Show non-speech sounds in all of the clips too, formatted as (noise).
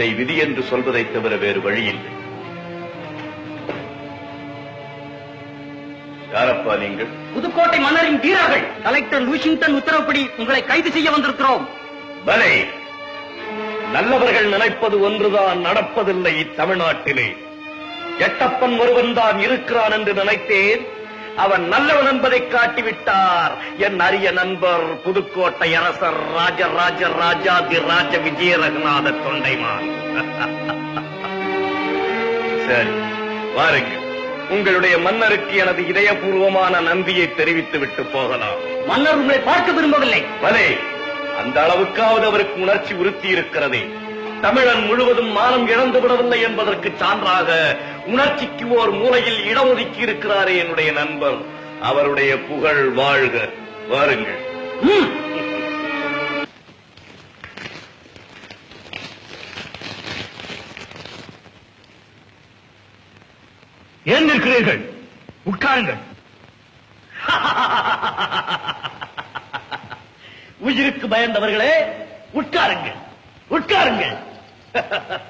இதை விதி என்று சொல்வதை தவிர வேறு வழியில்லை. யாரப்பா நீங்கள்? புதுக்கோட்டை மன்னரின் வீரர்கள் கலெக்டர் லூசிங்டன் உத்தரவுப்படி உங்களை கைது செய்ய வந்திருக்கிறோம். பலே நல்லவர்கள் நினைப்பது ஒன்றுதான் நடப்பதில்லை தமிழ்நாட்டிலே எட்டப்பன் ஒருவன் தான் இருக்கிறான் என்று நினைத்தேன். அவன் நல்லவன் என்பதை காட்டிவிட்டார். என் அரிய நண்பர் புதுக்கோட்டை அரசர் ராஜராஜ ராஜாதி ராஜ விஜய ரகுநாத தொண்டைமான். (laughs) சரி வாருங்கள். உங்களுடைய மன்னருக்கு எனது இதயபூர்வமான நன்றியை தெரிவித்து விட்டு போகலாம். மன்னர் உங்களை பார்க்க விரும்பவில்லை. பலே அந்த அளவுக்காவது அவருக்கு உணர்ச்சி உறுத்தி இருக்கிறதே தமிழன் முழுவதும் மானம் இழந்து விடவில்லை என்பதற்கு சான்றாக உணர்ச்சிக்கு ஓர் மூலையில் இடஒதுக்கி இருக்கிறாரே என்னுடைய நண்பர். அவருடைய புகழ் வாழ்க. வாருங்கள். ஏன் நிற்கிறீர்கள்? உட்காருங்கள். உயிருக்கு பயந்தவர்களே உட்காருங்கள். உட்காருங்கள். (laughs)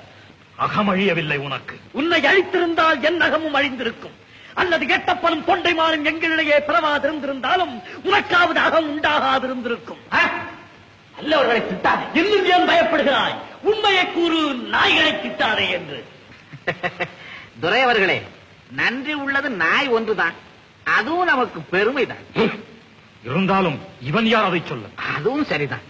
அகமழியவில்லை உனக்கு. உன்னை அழித்திருந்தால் என் நகமும் அழிந்திருக்கும். அல்லது எட்டப்பனும் தொண்டைமானும் எங்களிடையே பிறவாதிருந்திருந்தாலும் உனக்காவது அகம் உண்டாகாதிருந்திருக்கும்? நல்லவர்களை திட்டாதே. இன்னும் ஏன் பயப்படுகிறாய்? உண்மையை கூறு நாய்களை திட்டாதே என்று. (laughs) துரை அவர்களே நன்றி உள்ளது நாய் ஒன்றுதான். அதுவும் நமக்கு பெருமைதான். இருந்தாலும் இவன் யார் அதை சொல்ல? அதுவும் சரிதான்.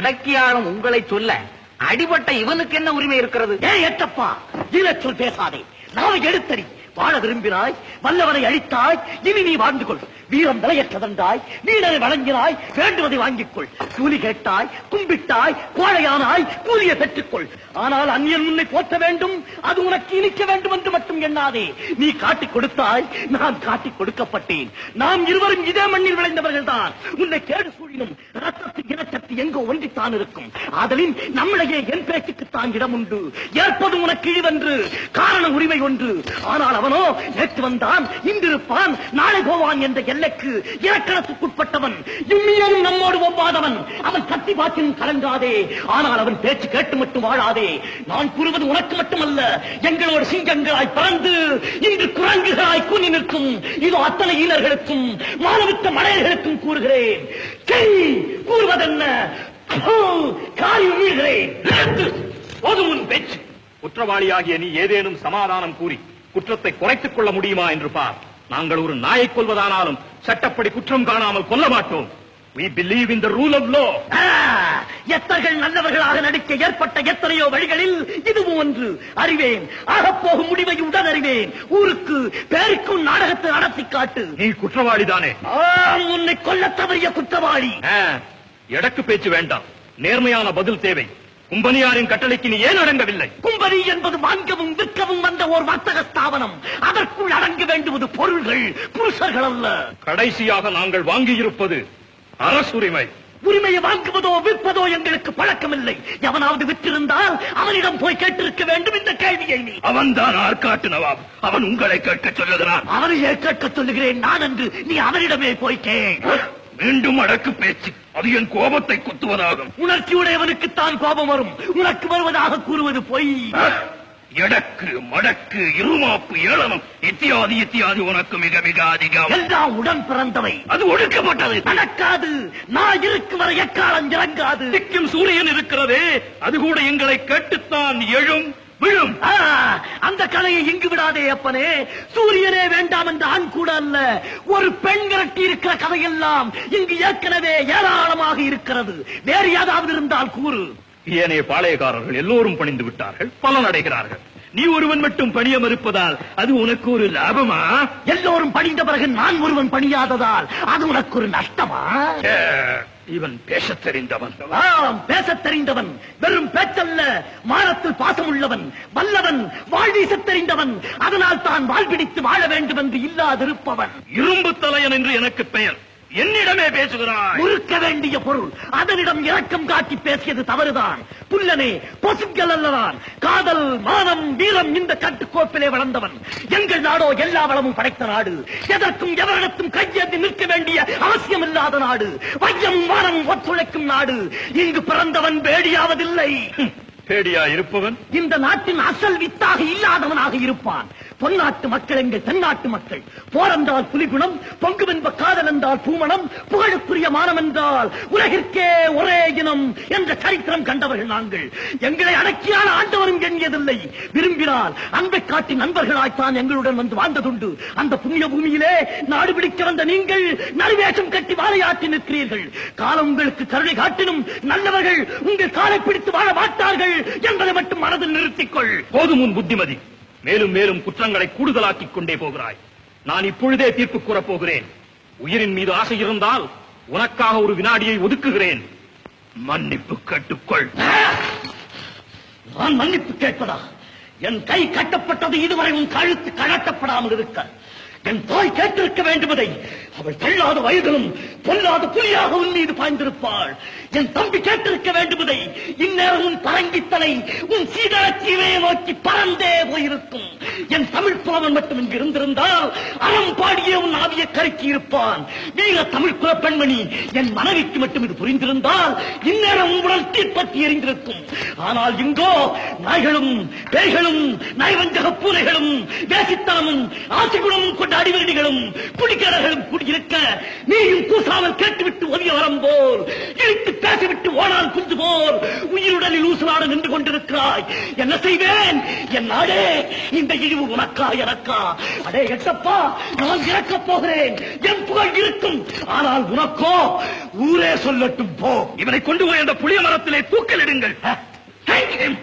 அடக்கியாளும் உங்களை சொல்ல அடிபட்ட இவனுக்கு என்ன உரிமை இருக்கிறது? ஏன் எட்டப்பா ஈரச்சொல் பேசாதே. நாளை எடுத்தறி. வாழ விரும்பினாய் வல்லவனை அழித்தாய் இனி நீ வாழ்ந்து கொள். வீரம் விலையற்றதென்றாய் வீரரை வழங்கினாய் வேண்டுவதை வாங்கிக் கொள். கூலி கேட்டாய் கும்பிட்டாய் கோழையானாய் கூலியை பெற்றுக்கொள். ஆனால் அந்நியன் உன்னை போற்ற வேண்டும் அது உனக்கு இனிக்க வேண்டும் என்று மட்டும் எண்ணாதே. நீ காட்டிக் கொடுத்தாய் நான் காட்டிக் கொடுக்கப்பட்டேன். நாம் இருவரும் இதே மண்ணில் விளைந்தவர்கள் தான் உன்னை கேடு சூழினும் ரத்தத்தின் இனச்சக்தி எங்கோ ஒன்றித்தான் இருக்கும். ஆதலின் நம்மிடையே என் பேச்சுக்குத்தான் இடம் உண்டு ஏற்பது உனக்கு இழிவென்று காரண உரிமை ஒன்று. ஆனால் அவனோ நேற்று வந்தான் இன்றிருப்பான் நாளை போவான் என்ற எல்லைக்கு இலக்கணத்துக்குட்பட்டவன். இம்மியும் நம்மோடு ஒவ்வாதவன். அவன் கத்தி பாட்டிலும் கலங்காதே. ஆனால் அவன் பேச்சு கேட்டு மட்டும் வாழாதே. நான் கூறுவது உனக்கு மட்டுமல்ல. எங்களோட சிங்கங்களாய் பறந்து இன்று குரங்குகளாய் கூனி நிற்கும். இதோ அத்தனை ஈழர்களுக்கும் மாணவித்த மலையர்களுக்கும் கூறுகிறேன். செய் கூறுவதென்ன? பு, காரில் போதும் உன் பேச்சு. குற்றவாளியாகிய நீ ஏதேனும் சமாதானம் கூறி. குற்றத்தை குறைத்துக் கொள்ள முடியுமா என்று பார். நாங்கள் ஒரு நாயை கொல்வதானாலும் சட்டப்படி குற்றம் காணாமல் கொல்ல மாட்டோம். We believe in the rule of law. ஆ, எத்தர்கள் நல்லவர்களாக நடிக்க ஏற்பட்ட எத்தனையோ வழிகளில் இதுவும் ஒன்று. அறிவேன் ஆகப்போகும் முடிவை உடன் அறிவேன் ஊருக்கு பேருக்கும் நாடகத்தை நடத்தி காட்டு. நீ குற்றவாளிதானே உன்னை கொல்ல தவறிய குற்றவாளி. எடக்கு பேச்சு வேண்டாம். நேர்மையான பதில் தேவை. கும்பனியாரின் கட்டளைக்கு நீ ஏன் அடங்கவில்லை? கும்பரி என்பது வாங்கவும் விற்கவும் வந்த ஒரு வர்த்தக ஸ்தாபனம். அதற்குள் அடங்க வேண்டுவது பொருள்கள் புருஷர்கள் அல்ல. கடைசியாக நாங்கள் வாங்கியிருப்பது அரசுரிமை. உரிமையை வாங்குவதோ விற்பதோ எங்களுக்கு பழக்கமில்லை. எவனாவது விற்றிருந்தால் அவனிடம் போய் கேட்டிருக்க வேண்டும் இந்த கேள்வியை நீ. அவன்தான் ஆற்காட்டு நவாப். அவன் உங்களை கேட்க சொல்லுகிறான். அவனையே கேட்க சொல்லுகிறேன் நான் என்று நீ அவனிடமே போய் கேள். மீண்டும் அடக்கு பேச்சு. அது என் கோபத்தை குத்துவதாகும். உணர்ச்சியுடையவனுக்குத்தான் கோபம் வரும். உனக்கு வருவதாக கூறுவது பொய். எடக்கு மடக்கு இருமாப்பு ஏளனம். இத்தியாதி இத்தியாதி உனக்கு மிக மிக அதிகம். எல்லாம் உடன் பிறந்தவை. அது ஒடுக்கப்பட்டது. நடக்காது. நான் இருக்கும் வரை எக்காலம் இறங்காது. திக்கும் சூரியன் இருக்கிறதே. அது கூட எங்களை கேட்டுத்தான் எழும். விழும். அந்த கலையை இங்கு விடாதே அப்பனே. சூரியனே வேண்டாம் என்ற ஆண் கூட அல்ல. ஒரு பெண் விரட்டி இருக்கிற கதையெல்லாம் இங்கு ஏற்கனவே ஏராளமாக இருக்கிறது. வேறு ஏதாவது இருந்தால் கூறு. ஏனைய பாளையக்காரர்கள் எல்லோரும் பணிந்து விட்டார்கள். பலன் அடைகிறார்கள். நீ ஒருவன் மட்டும் பணிய மறுப்பதால் அது உனக்கு ஒரு லாபமா? எல்லோரும் பணிந்த பிறகு நான் ஒருவன் பணியாததால் அது உனக்கு ஒரு நஷ்டமா? இவன் பேசத் தெரிந்தவன் பேசத் தெரிந்தவன் வெறும் மானத்தில் பாசமுள்ளவன் வல்லவன் வாழ்வீசத் தெரிந்தவன் அதனால் தான் வாழ்பிடித்து வாழ வேண்டும் என்று இல்லாதிருப்பவன். இரும்பு தலையன் என்று எனக்கு பெயர். என்னிடமே பேசுகிறாய். முறுக்க வேண்டிய பொருள் அதனிடம் இரக்கம் காட்டி பேசியது தவறுதான். புல்லனே பொசுக்கள் அல்லதான் காதல் மானம் வீரம் இந்த கட்டுக்கோப்பிலே வளர்ந்தவன். எங்கள் நாடோ எல்லா வளமும் படைத்த நாடு. எதற்கும் எவரிடத்தும் கையேந்தி நிற்க வேண்டிய அவசியம் இல்லாத நாடு. வையம் வானம் ஒத்துழைக்கும் நாடு. இங்கு பிறந்தவன் வேடியாவதில்லை. பேடியா இருப்பவன்? இந்த நாட்டின் அசல் வித்தாக இல்லாதவனாக இருப்பான். பொன்னாட்டு மக்கள் எங்கள் தென்னாட்டு மக்கள். போரென்றால் புலிகுணம் பொங்குவென்ப காதல் என்றால் பூமணம் புகழுக்குரிய மானம் என்றால் உலகிற்கே ஒரே இனம் என்ற சரித்திரம் கண்டவர்கள் நாங்கள். எங்களை அடக்கியான ஆண்டவரும் எண்ணியதில்லை. விரும்பினால் அன்பை காட்டி நண்பர்களாய்த்தான் எங்களுடன் வந்து வாழ்ந்ததுண்டு. அந்த புண்ணிய பூமியிலே நாடு பிடிக்க வந்த நீங்கள் நறுவேஷம் கட்டி வாழையாற்றி நிற்கிறீர்கள். காலம் உங்களுக்கு கருணை காட்டினும் நல்லவர்கள் உங்கள் காலை பிடித்து வாழ மாட்டார்கள் என்பதை மட்டும் மனதில் நிறுத்திக்கொள். போதும் உன் புத்திமதி. மேலும் மேலும் குற்றங்களை கூடுதலாக்கிக் கொண்டே போகிறாய். நான் இப்பொழுதே தீர்ப்பு கூறப் போகிறேன். உயிரின் மீது ஆசை இருந்தால் உனக்காக ஒரு வினாடியை ஒதுக்குகிறேன். மன்னிப்பு கேட்டுக்கொள். நான் மன்னிப்பு கேட்பதா என் கை கட்டப்பட்டது இதுவரை உன் கழுத்து கழட்டப்படாமல் இருக்க. என் தாய் கேட்டிருக்க வேண்டுமதை அவள் தள்ளாத வயதிலும் பொல்லாத புலியாக உன் மீது பாய்ந்திருப்பாள். என் தம்பி கேட்டிருக்க வேண்டுமதை இந்நேரம் உன் பரங்கித்தலை உன் சீதளத்தீவையை நோக்கி பறந்தே போயிருக்கும். என் தமிழ் புலவன் மட்டும் இங்கு இருந்திருந்தால் அறம் பாடிய உன் ஆவியை கருக்கி இருப்பான். வீர தமிழ் குல பெண்மணி என் மனைவிக்கு மட்டும் இது புரிந்திருந்தால் இந்நேரம் உங்களுடன் தீர்ப்பத்தி எறிந்திருக்கும் ஆனால் இங்கோ நாய்களும் பேய்களும் நாய்வஞ்சக பூனைகளும் வேசித்தனமும் ஆசைகுணமும் கொண்ட அடிவரடிகளும் குடிக்காரர்களும் குடியிருக்க நீயும் கூசாமல் கேட்டுவிட்டு ஒதிய வரம் போல் இழுத்து பேசிவிட்டு ஓனால் குஞ்சு போல் உயிருடலில் ஊசலாட நின்று கொண்டிருக்கிறாய். என்ன செய்வேன்? என் நாடே இந்த இழிவு உனக்கா எனக்கா? அடே எட்டப்பா நான் இறக்கப் போகிறேன். என் புகழ் இருக்கும். ஆனால் உனக்கோ ஊரே சொல்லட்டும் போ. இவனை கொண்டு போய் அந்த புளிய மரத்திலே தூக்கலிடுங்கள் Thank (laughs) him.